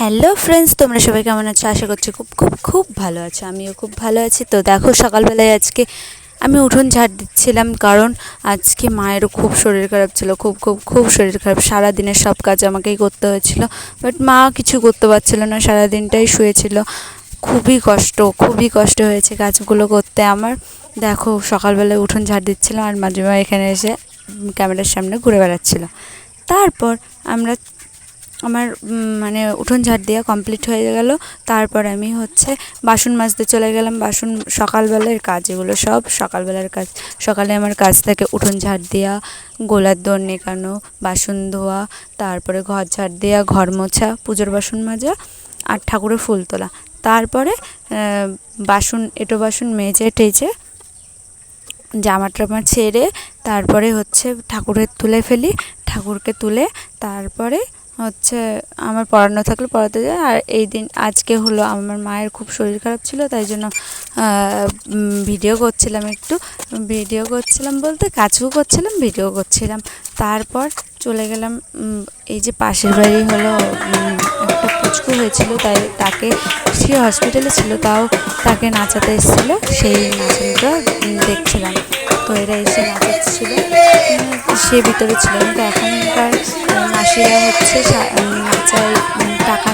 Hello friends, তোমরা সবাই কেমন আছো? আশা করছি খুব খুব খুব ভালো আছো। আমিও খুব ভালো আছি। তো দেখো, সকালবেলায় আজকে আমি উঠোন ঝাড় দিচ্ছিলাম কারণ আজকে মায়েরও খুব শরীর খারাপ ছিল, খুব খুব খুব শরীর খারাপ। সারা দিনের সব কাজ আমাকেই করতে হয়েছিল, বাট মা কিছু করতে পারছিল না সারা দিনটাই শুয়েছিল। খুবই কষ্ট খুবই কষ্ট হয়েছে কাজগুলো করতে। আমার দেখো, সকালবেলায় উঠোন ঝাড় দিচ্ছিলাম আর মাঝে মাঝে এখানে এসে ক্যামেরার সামনে ঘুরে বেড়াচ্ছিল। তারপর আমরা আমার মানে উঠোন ঝাড় দেওয়া কমপ্লিট হয়ে গেল। তারপর আমি হচ্ছে বাসন মাজতে চলে গেলাম। বাসন সকালবেলার কাজ, এগুলো সব সকালবেলার কাজ। সকালে আমার কাজ থাকে উঠোন ঝাড় দেওয়া, গোলার দোর নেকানো বাসন ধোয়া, তারপরে ঘর ঝাড় দেওয়া, ঘর মোছা, পুজোর বাসন মাজা আর ঠাকুরের ফুল তোলা। তারপরে বাসন, এটো বাসন মেজে টেজে জামা টামা ছেড়ে তারপরে হচ্ছে ঠাকুরের তুলে ফেলি। ঠাকুরকে তুলে তারপরে হচ্ছে আমার পড়ানো থাকলে পড়াতে যায়। আর এই দিন, আজকে হলো আমার মায়ের খুব শরীর খারাপ ছিল, তাই জন্য ভিডিও করছিলাম একটু। ভিডিও করছিলাম বলতে কাজও করছিলাম ভিডিও করছিলাম। তারপর চলে গেলাম এই যে পাশের বাড়ি হলো একটা হয়েছিল, তাই তাকে সে হসপিটালে ছিল, তাও তাকে নাচাতে এসেছিল, সেই নাচনটা দেখছিলাম। তো এরা এসে নাচাচ্ছিল। সে ভিতরে ছিল কিন্তু এখনকার মাসিরা হচ্ছে নাচায় টাকা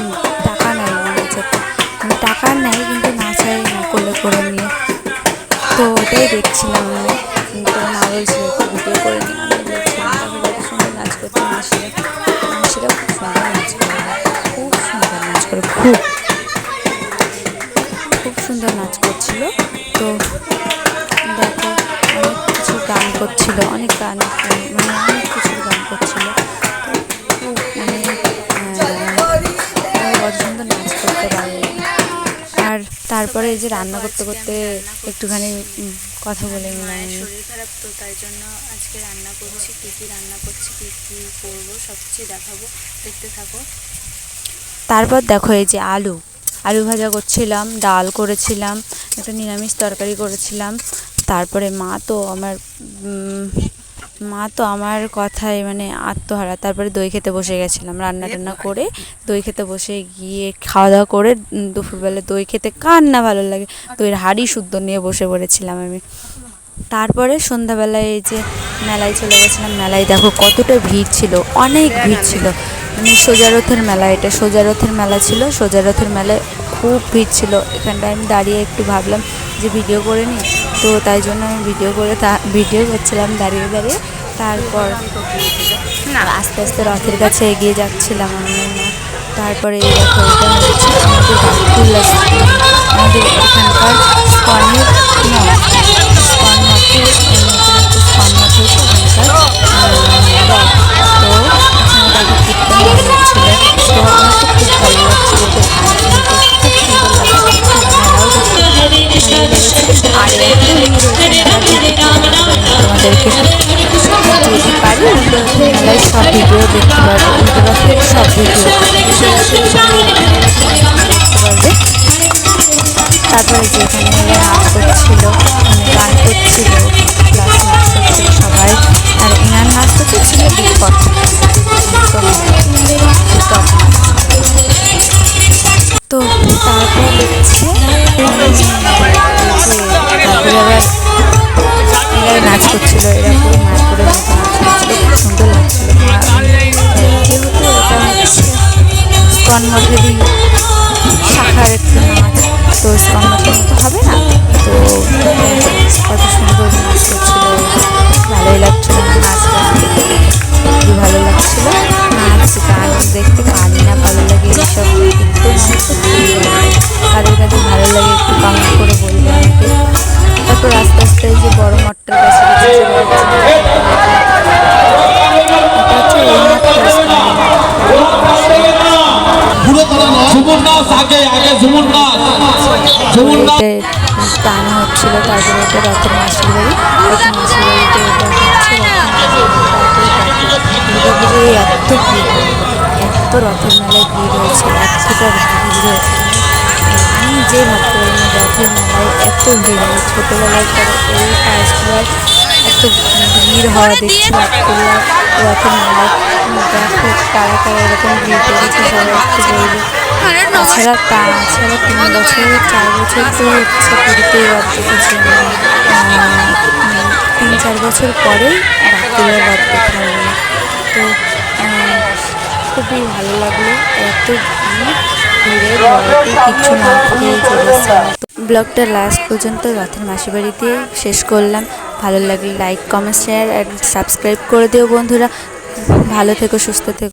টাকা নেয় নাচাতে। মানে টাকা নেয়, কিন্তু নাচায় না করলে করে নিয়ে। তো ওটাই দেখছিলাম আমি। তো মা বলছিল করে খুব খুব সুন্দর নাচ করছিল। তো দেখো, অনেক কিছু গান করছিল, অনেক গান মানে অনেক কিছু গান করছিল। খুব মানে নাচ করতে আর তারপরে এই যে রান্না করতে করতে একটুখানি কথা বলে নিলাম শরীর খারাপ তো, তাই জন্য আজকে রান্না করছি, কী কী রান্না করছি, কী কী করব, সব কিছু দেখাবো। দেখতে থাকো। তারপর দেখো এই যে আলু। আলু ভাজা করছিলাম, ডাল করেছিলাম, একটা নিরামিষ তরকারি করেছিলাম। তারপরে মা তো আমার মা তো আমার কথায় মানে আত্মহারা। তারপরে দই খেতে বসে গেছিলাম রান্না টান্না করে। দই খেতে বসে গিয়ে খাওয়া দাওয়া করে দুপুরবেলা দই খেতে কার না ভালো লাগে। দইয়ের হাড়ি শুদ্ধ নিয়ে বসে পড়েছিলাম আমি। তারপরে সন্ধ্যাবেলায় এই যে মেলায় চলে গেছিলাম। মেলায় দেখো কতটা ভিড় ছিল, অনেক ভিড় ছিল। সোজারথের মেলা এটা সোজারথের মেলা ছিল। সোজারথের মেলায় খুব ভিড় ছিল। এখানটায় আমি দাঁড়িয়ে একটু ভাবলাম যে ভিডিও করে নিই। তো তাই জন্য আমি ভিডিও করে তা ভিডিও করছিলাম দাঁড়িয়ে দাঁড়িয়ে। তারপর আস্তে আস্তে রথের কাছে এগিয়ে যাচ্ছিলাম আমি। তারপরে এই হচ্ছে আমাদের আমাদের এখানকার সব ভিডিও দেখতে পারব উল্টো সব ভিডিও তারপরে যে এখানে নাচ করছিল গান করছিল প্লাস নাচ করছিল সবাই আর এনার নাচটা তো ছিল তো তারপর নাচ করছিল এরা মঠেরই শাখার একটা তো মঠের হবে না। তো গান হচ্ছিল, তারপরে এটা রথের মাসির এত ভিড়, এত রথের মেলায় ভিড় হয়েছে এতটা ভিড় হয়েছে। নিজে ভাবতে রথের মেলায় এত ভিড় আমি ছোটোবেলায় এই ফার্স্টবার এত ভিড় হওয়া দেখছি রথের মেলায়। কারা এরকম করেছে বলবে তাছাড়া তাছাড়া তিন বছর চার বছর তো হচ্ছে পুরীতে রথ দেখেছি তিন চার বছর পরেই বাটকুল্লার রথ দেখা তো খুবই ভালো লাগল। এত ভিড় কিচ্ছু না খেয়ে ব্লগটা লাস্ট পর্যন্ত রথের মাসি বাড়িতে শেষ করলাম। ভালো লাগলে like comment share and subscribe করে দিও বন্ধুরা। ভালো থেকো সুস্থ থেকো।